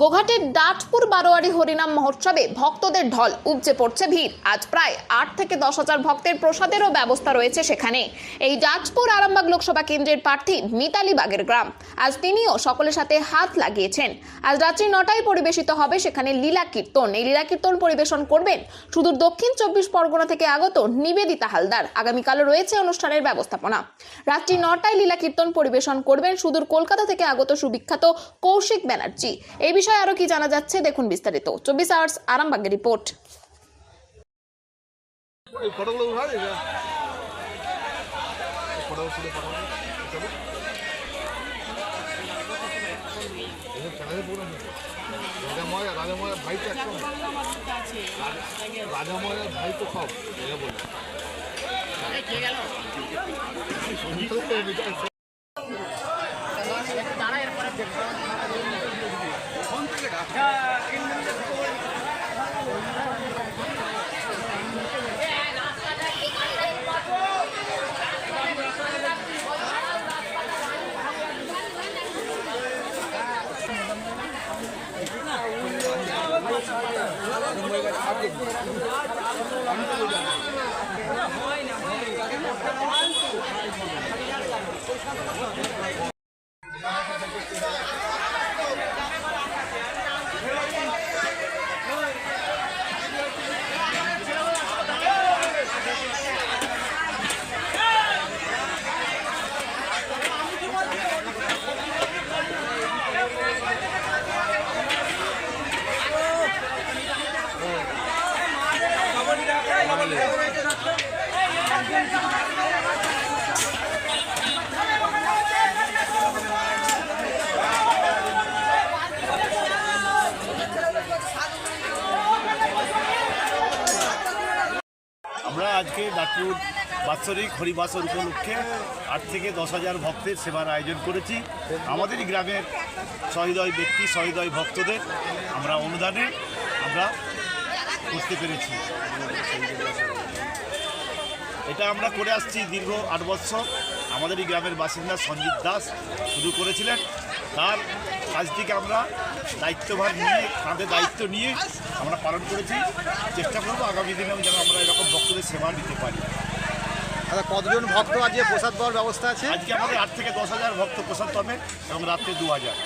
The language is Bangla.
গোঘাটের ডাটপুর বারোয়ারি হরিনাম মহোৎসবে ভক্তদের ঢল উপচে পড়ছে ভিড়। আজ প্রায় আট থেকে দশ হাজার ভক্তের প্রসাদেরও ব্যবস্থা রয়েছে সেখানে। এই ডাটপুর আরামবাগ লোকসভা কেন্দ্রের প্রার্থী মিতালি বাগের গ্রাম। আজ তিনিও সকলের সাথে হাত লাগিয়েছেন। আজ রাত্রি নটায় পরিবেশিত হবে সেখানে লীলা কীর্তন। এই লীলা কীর্তন পরিবেশন করবেন সুদূর দক্ষিণ চব্বিশ পরগনা থেকে আগত নিবেদিতা হালদার। আগামীকালও রয়েছে অনুষ্ঠানের ব্যবস্থাপনা। রাত্রি নটায় লীলা কীর্তন পরিবেশন করবেন সুদূর কলকাতা থেকে আগত সুবিখ্যাত কৌশিক ব্যানার্জি। এই বিষয়ে আরও কি জানা যাচ্ছে দেখুন বিস্তারিত। চব্বিশ আওয়ার্স আরামবাগের রিপোর্ট রাজাময় রাজাময় ভাই তো একদম। রাজাময় ভাই তো সব। এটা বলে হয় না আমরা আজকে নাগপুর বাৎসরিক হরিবাসর উপলক্ষে আট থেকে দশ হাজার ভক্তের সেবার আয়োজন করেছি। আমাদেরই গ্রামের সহৃদয় ব্যক্তি, সহৃদয় ভক্তদের আমরা অনুদানে আমরা করতে পেরেছি। এটা আমরা করে আসছি দীর্ঘ আট বছর। আমাদের এই গ্রামের বাসিন্দা সঞ্জিত দাস শুরু করেছিলেন। তার কাজটিকে আমরা দায়িত্বভার নিয়ে তাদের দায়িত্ব নিয়ে আমরা পালন করেছি। চেষ্টা করব আগামী দিনেও যেন আমরা এরকম ভক্তদের সেবা নিতে পারি। কতজন ভক্ত আজকে প্রসাদ পাওয়ার ব্যবস্থা আছে? আজকে আমাদের আট থেকে দশ হাজার ভক্ত প্রসাদ পাবেন এবং রাত্রে দু হাজার।